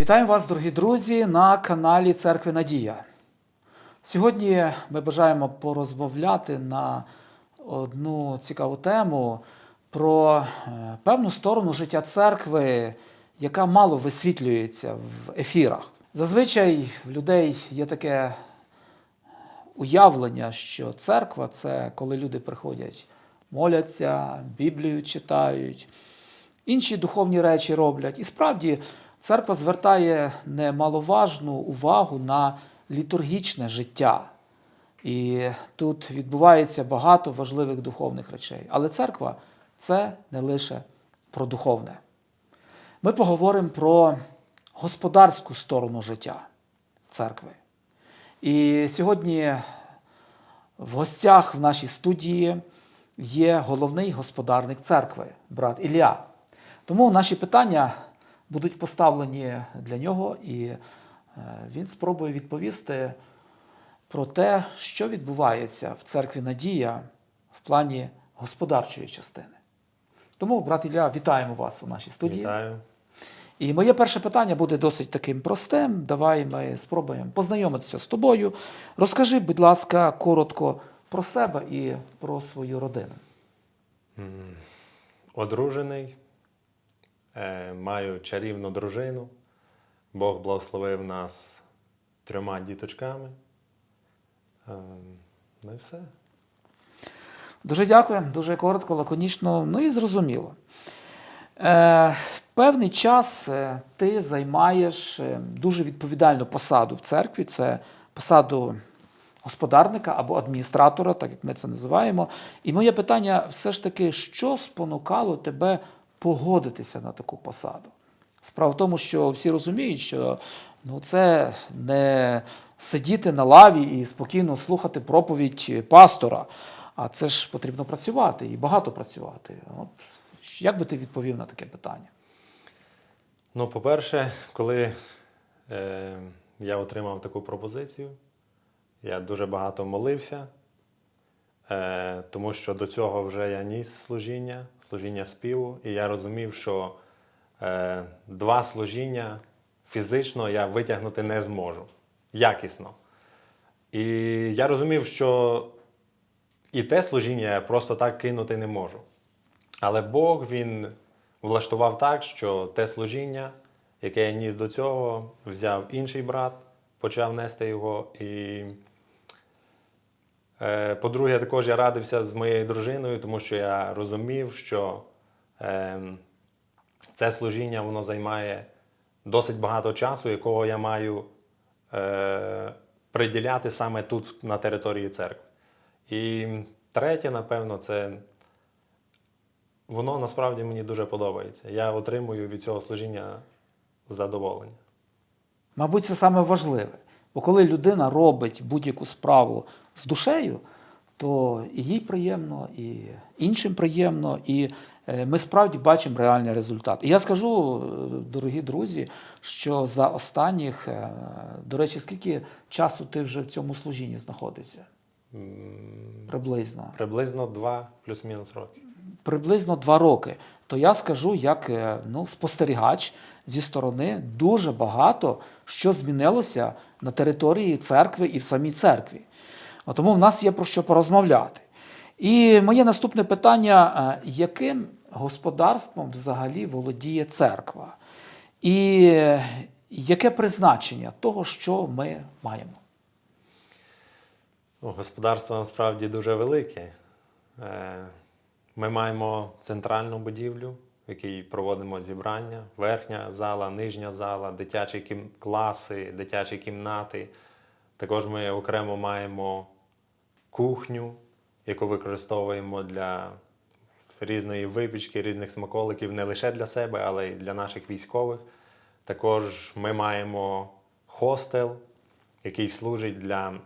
Вітаю вас, дорогі друзі, на каналі Церкви Надія. Сьогодні ми бажаємо порозмовляти на одну цікаву тему про е, певну сторону життя церкви, яка мало висвітлюється в ефірах. Зазвичай в людей є таке уявлення, що церква це коли люди приходять, моляться, Біблію читають, інші духовні речі роблять. І справді церква звертає немаловажну увагу на літургічне життя. І тут відбувається багато важливих духовних речей. Але церква це не лише про духовне. Ми поговоримо про господарську сторону життя церкви. І сьогодні в гостях в нашій студії є головний господарник церкви, брат Ілля. Тому наші питання будуть поставлені для нього, і е, він спробує відповісти про те, що відбувається в церкві Надія в плані господарчої частини. Тому, брат Ілля, вітаємо вас у нашій студії. Вітаю. І моє перше питання буде досить таким простим. Давай ми спробуємо познайомитися з тобою. Розкажи, будь ласка, коротко про себе і про свою родину. Одружений, маю чарівну дружину. Бог благословив нас трьома діточками. Е, Ну і все. Дуже дякую, дуже коротко, лаконічно, ну і зрозуміло. Е, певний час е, ти займаєш е, дуже відповідальну посаду в церкві. Це посаду господарника або адміністратора, так як ми це називаємо. І моє питання все ж таки, що спонукало тебе погодитися на таку посаду? Справа в тому, що всі розуміють, що ну, це не сидіти на лаві і спокійно слухати проповідь пастора, а це ж потрібно працювати і багато працювати. От, як би ти відповів на таке питання? Ну, по-перше, коли е, я отримав таку пропозицію, я дуже багато молився, е, тому що до цього вже я ніс служіння, служіння співу, і я розумів, що е, два служіння фізично я витягнути не зможу якісно. І я розумів, що і те служіння я просто так кинути не можу. Але Бог він влаштував так, що те служіння, яке я ніс до цього, взяв інший брат, почав нести його. І, по-друге, також я радився з моєю дружиною, тому що я розумів, що е, це служіння воно займає досить багато часу, якого я маю е, приділяти саме тут, на території церкви. І третє, напевно, це воно насправді мені дуже подобається. Я отримую від цього служіння задоволення. Мабуть, це саме важливе. Бо коли людина робить будь-яку справу з душею, то і їй приємно, і іншим приємно, і е, ми справді бачимо реальний результат. І я скажу, е, дорогі друзі, що за останніх, е, до речі, скільки часу ти вже в цьому служінні знаходишся? Приблизно. Приблизно два плюс-мінус роки. приблизно два роки, то я скажу, як ну, спостерігач зі сторони дуже багато що змінилося на території церкви і в самій церкві. Тому в нас є про що порозмовляти. І моє наступне питання: е, яким господарством взагалі володіє церква? І яке призначення того, що ми маємо? Ну, Господарство насправді дуже велике. Е, Ми маємо центральну будівлю, в якій проводимо зібрання, верхня зала, нижня зала, дитячі класи, дитячі кімнати. Також ми окремо маємо кухню, яку використовуємо для різної випічки, різних смаколиків не лише для себе, але й для наших військових. Також ми маємо хостел, який служить для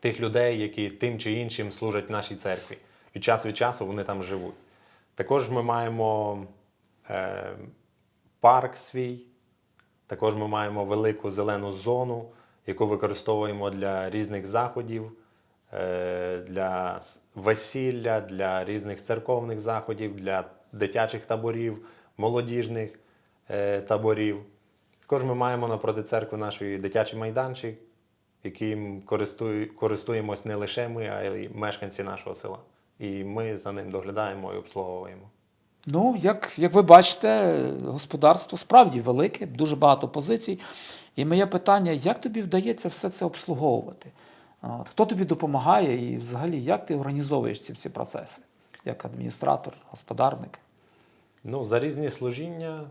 тих людей, які тим чи іншим служать нашій церкві. І час від часу вони там живуть. Також ми маємо е, парк свій, також ми маємо велику зелену зону, яку використовуємо для різних заходів, для весілля, для різних церковних заходів, для дитячих таборів, молодіжних. е, таборів. Також ми маємо напроти церкви наш дитячий майданчик, яким користуємось не лише ми, а й мешканці нашого села. І ми за ним доглядаємо і обслуговуємо. Ну, як, як ви бачите, господарство справді велике, дуже багато позицій. І моє питання: як тобі вдається все це обслуговувати? От, хто тобі допомагає і взагалі як ти організовуєш ці всі процеси? Як адміністратор, господарник? Ну, за різні служіння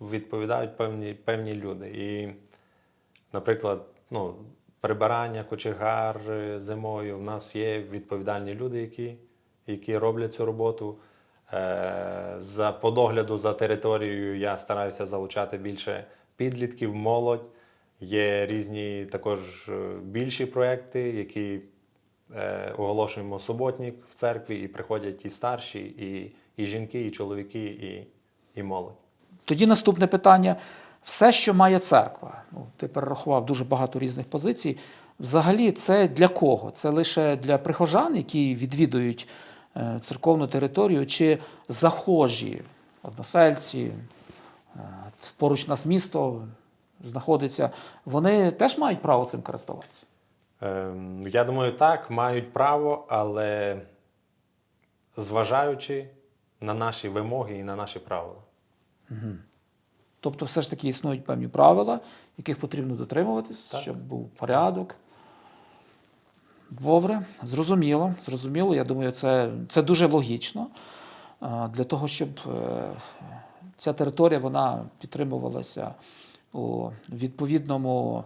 відповідають певні, певні люди. І, наприклад, ну, прибирання, кочегар е, зимою. В нас є відповідальні люди, які, які роблять цю роботу. Е, За, по догляду за територією я стараюся залучати більше підлітків, молодь. Є різні також е, більші проекти, які е, оголошуємо суботник в церкві, і приходять і старші, і, і жінки, і чоловіки, і, і молодь. Тоді наступне питання: все, що має церква. Ну, ти перерахував дуже багато різних позицій. Взагалі, це для кого? Це лише для прихожан, які відвідують е, церковну територію, чи захожі, односельці, е, поруч нас місто знаходиться, вони теж мають право цим користуватися. Ем, Я думаю, так, мають право, але зважаючи на наші вимоги і на наші правила. Тобто, все ж таки існують певні правила, яких потрібно дотримуватись, Так. щоб був порядок. Добре, зрозуміло. Зрозуміло. Я думаю, це, це дуже логічно для того, щоб е, ця територія вона підтримувалася у відповідному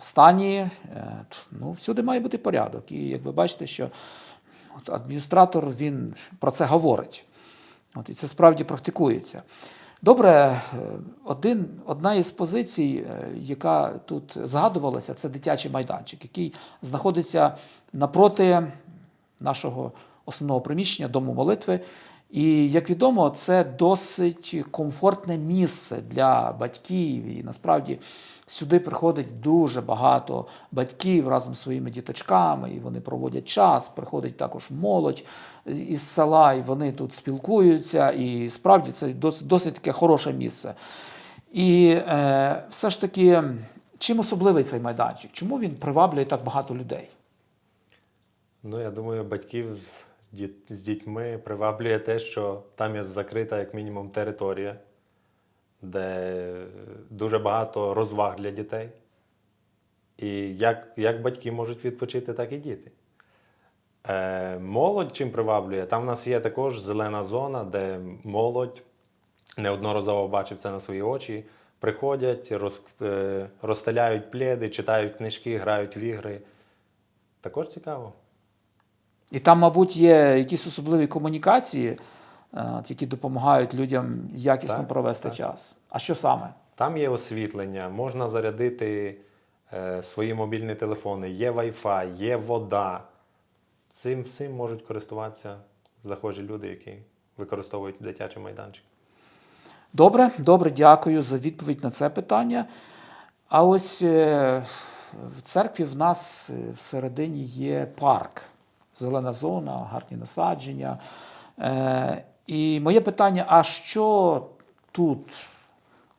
стані. Е, Ну, всюди має бути порядок. І як ви бачите, що от адміністратор він про це говорить. От, і це справді практикується. Добре, е, один, одна із позицій, е, яка тут згадувалася, це дитячий майданчик, який знаходиться напроти нашого основного приміщення, дому молитви. І як відомо, це досить комфортне місце для батьків. І насправді сюди приходить дуже багато батьків разом з своїми діточками, і вони проводять час. Приходить також молодь із села, і вони тут спілкуються. І справді це досить, досить таке хороше місце. І е, все ж таки, чим особливий цей майданчик? Чому він приваблює так багато людей? Ну, я думаю, батьків з, з діт- з дітьми приваблює те, що там є закрита, як мінімум, територія, де дуже багато розваг для дітей. І як, як батьки можуть відпочити, так і діти. Е, молодь чим приваблює? Там в нас є також зелена зона, де молодь неодноразово бачив це на свої очі. Приходять, роз, е, розстеляють пледи, читають книжки, грають в ігри. Також цікаво. І там, мабуть, є якісь особливі комунікації, е, які допомагають людям якісно Так, провести так. час. А що саме? Там є освітлення, можна зарядити е, свої мобільні телефони, є Wi-Fi, є вода. Цим всім можуть користуватися захожі люди, які використовують дитячий майданчик. Добре, добре, дякую за відповідь на це питання. А ось е, в церкві в нас е, всередині є парк, зелена зона, гарні насадження. Е, І моє питання: а що тут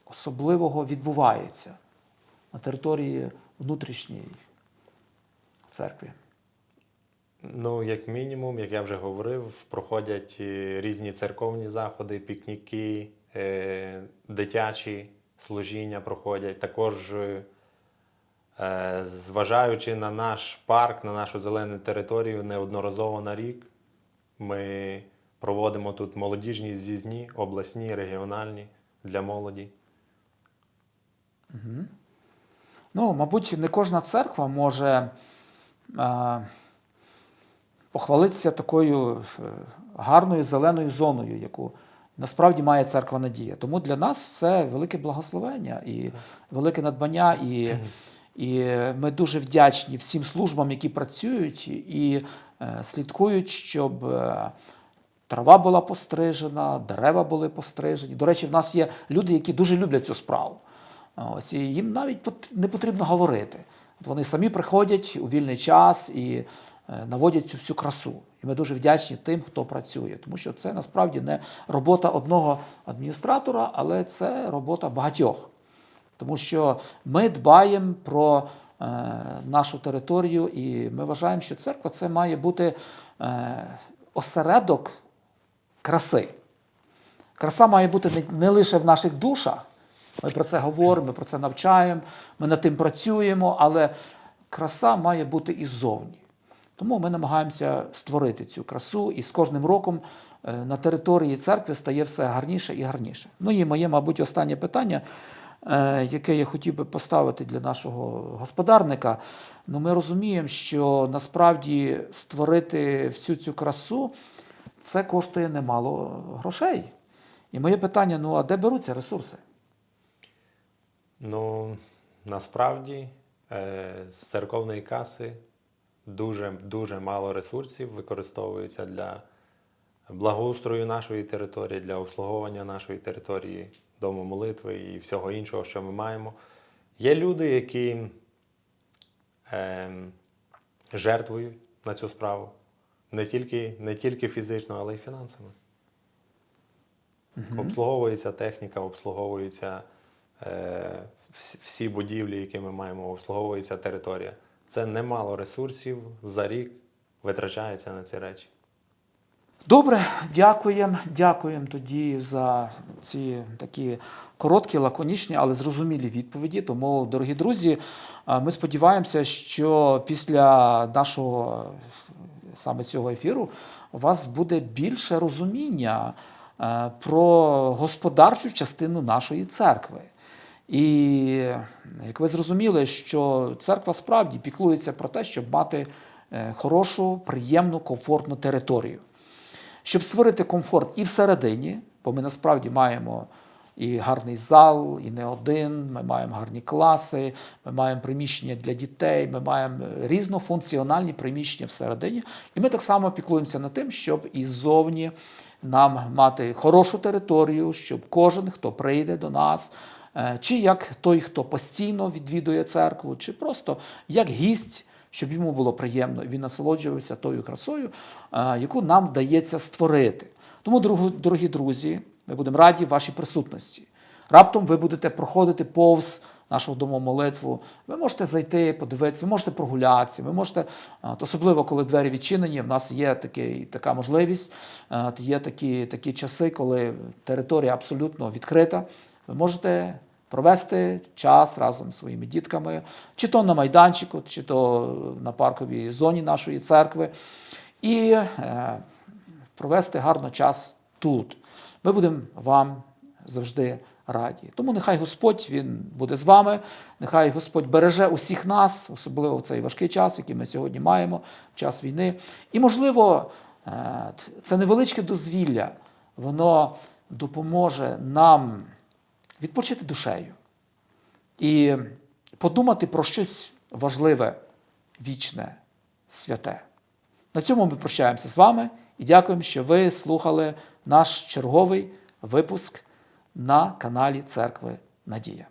особливого відбувається на території внутрішньої церкви? Ну, як мінімум, як я вже говорив, проходять е, різні церковні заходи, пікніки, е, дитячі служіння проходять. Також, е, зважаючи на наш парк, на нашу зелену територію, неодноразово на рік ми проводимо тут молодіжні з'їзні, обласні, регіональні для молоді. Ну, мабуть, не кожна церква може е, похвалитися такою е, гарною зеленою зоною, яку насправді має церква Надія. Тому для нас це велике благословення і велике надбання. І, і ми дуже вдячні всім службам, які працюють і е, слідкують, щоб. е, Трава була пострижена, дерева були пострижені. До речі, в нас є люди, які дуже люблять цю справу. Ось, і їм навіть не потрібно говорити. Вони самі приходять у вільний час і е, наводять цю всю красу. І ми дуже вдячні тим, хто працює, тому що це насправді не робота одного адміністратора, але це робота багатьох. Тому що ми дбаємо про е, нашу територію, і ми вважаємо, що церква це має бути е, осередок краси. Краса має бути не, не лише в наших душах. Ми про це говоримо, ми про це навчаємо, ми над тим працюємо, але краса має бути і ззовні. Тому ми намагаємося створити цю красу, і з кожним роком е, на території церкви стає все гарніше і гарніше. Ну і моє, мабуть, останнє питання, яке я хотів би поставити для нашого господарника. Ну, ми розуміємо, що насправді створити всю цю красу це коштує немало грошей. І моє питання: ну а де беруться ресурси? Ну, насправді е, з церковної каси дуже, дуже мало ресурсів використовується для благоустрою нашої території, для обслуговування нашої території, дому молитви і всього іншого, що ми маємо. Є люди, які е, жертвують на цю справу не тільки, не тільки фізично, але й фінансами. Обслуговується техніка, обслуговуються е, всі будівлі, які ми маємо, обслуговується територія. Це немало ресурсів за рік витрачається на ці речі. Добре, дякуємо. Дякуємо тоді за ці такі короткі, лаконічні, але зрозумілі відповіді. Тому, дорогі друзі, ми сподіваємося, що після нашого саме цього ефіру у вас буде більше розуміння про господарчу частину нашої церкви. І як ви зрозуміли, що церква справді піклується про те, щоб мати е, хорошу, приємну, комфортну територію. Щоб створити комфорт і всередині, бо ми насправді маємо і гарний зал, і не один, ми маємо гарні класи, ми маємо приміщення для дітей, ми маємо різнофункціональні приміщення всередині. І ми так само піклуємося над тим, щоб і ззовні нам мати хорошу територію, щоб кожен, хто прийде до нас, е, чи як той, хто постійно відвідує церкву, чи просто як гість, щоб йому було приємно, він насолоджувався тою красою, яку нам вдається створити. Тому, дорогі друзі, ми будемо раді вашій присутності. Раптом ви будете проходити повз нашого дому молитву. Ви можете зайти, подивитися, ви можете прогулятися, ви можете, особливо коли двері відчинені, в нас є такий, така можливість, є такі, такі часи, коли територія абсолютно відкрита. Ви можете провести час разом з своїми дітками, чи то на майданчику, чи то на парковій зоні нашої церкви, і е, провести гарно час тут. Ми будемо вам завжди раді. Тому нехай Господь Він буде з вами, нехай Господь береже усіх нас, особливо в цей важкий час, який ми сьогодні маємо, в час війни. І, можливо, е, це невеличке дозвілля, воно допоможе нам відпочити душею і подумати про щось важливе, вічне, святе. На цьому ми прощаємося з вами і дякуємо, що ви слухали наш черговий випуск на каналі Церкви Надія.